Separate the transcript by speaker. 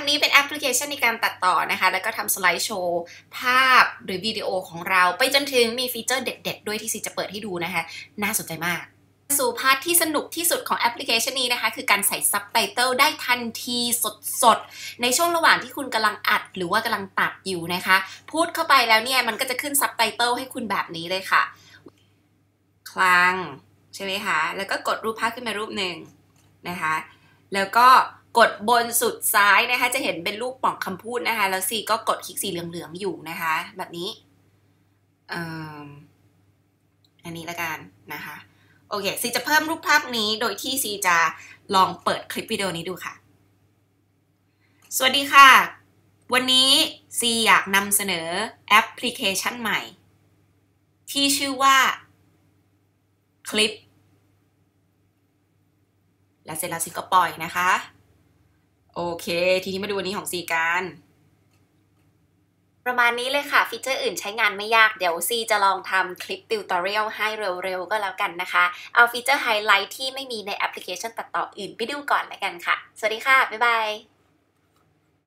Speaker 1: ปนี้เป็นแอปพลิเคชันในการตัดต่อนะคะ แล้วก็ทำสไลด์โชว์ภาพหรือวิดีโอของเรา ไปจนถึงมีฟีเจอร์เด็ด ๆ ด้วยที่ซีจะเปิดให้ดูนะคะ น่าสนใจมาก สู่พาร์ทที่สนุกที่สุดของแอปพลิเคชันนี้นะคะ คือการใส่ซับไตเติลได้ทันทีสดๆ ในช่วงระหว่างที่คุณกำลังอัดหรือว่ากำลังตัดอยู่นะคะ พูดเข้าไปแล้วเนี่ยมันก็จะขึ้นซับไตเติลให้คุณแบบนี้เลยค่ะ คลังใช่ไหมคะ แล้วก็กดรูปภาพขึ้นมารูปหนึ่งนะคะ แล้วก็ กดบนสุดซ้ายนะคะ จะเห็นเป็นรูปป่องคำพูดนะคะ แล้วซีก็กดคลิกสีเหลืองๆอยู่นะคะ แบบนี้อันนี้ละกันนะคะ โอเคซีจะเพิ่มรูปภาพนี้โดยที่ซีจะลองเปิดคลิปวิดีโอนี้ดูค่ะ สวัสดีค่ะ วันนี้ซีอยากนำเสนอแอปพลิเคชันใหม่ ที่ชื่อว่าคลิป แล้วเสร็จแล้วซีก็ปล่อยนะคะ โอเค ทีนี้มาดูวันนี้ของซีกันประมาณนี้เลยค่ะ ฟีเจอร์อื่นใช้งานไม่ยาก เดี๋ยวซีจะลองทำคลิปติวตอเรียลให้เร็วๆ ก็แล้วกันนะคะ เอาฟีเจอร์ไฮไลท์ที่ไม่มีในแอปพลิเคชันตัดต่ออื่นไปดูก่อนแล้วกันค่ะ สวัสดีค่ะ บ๊ายบาย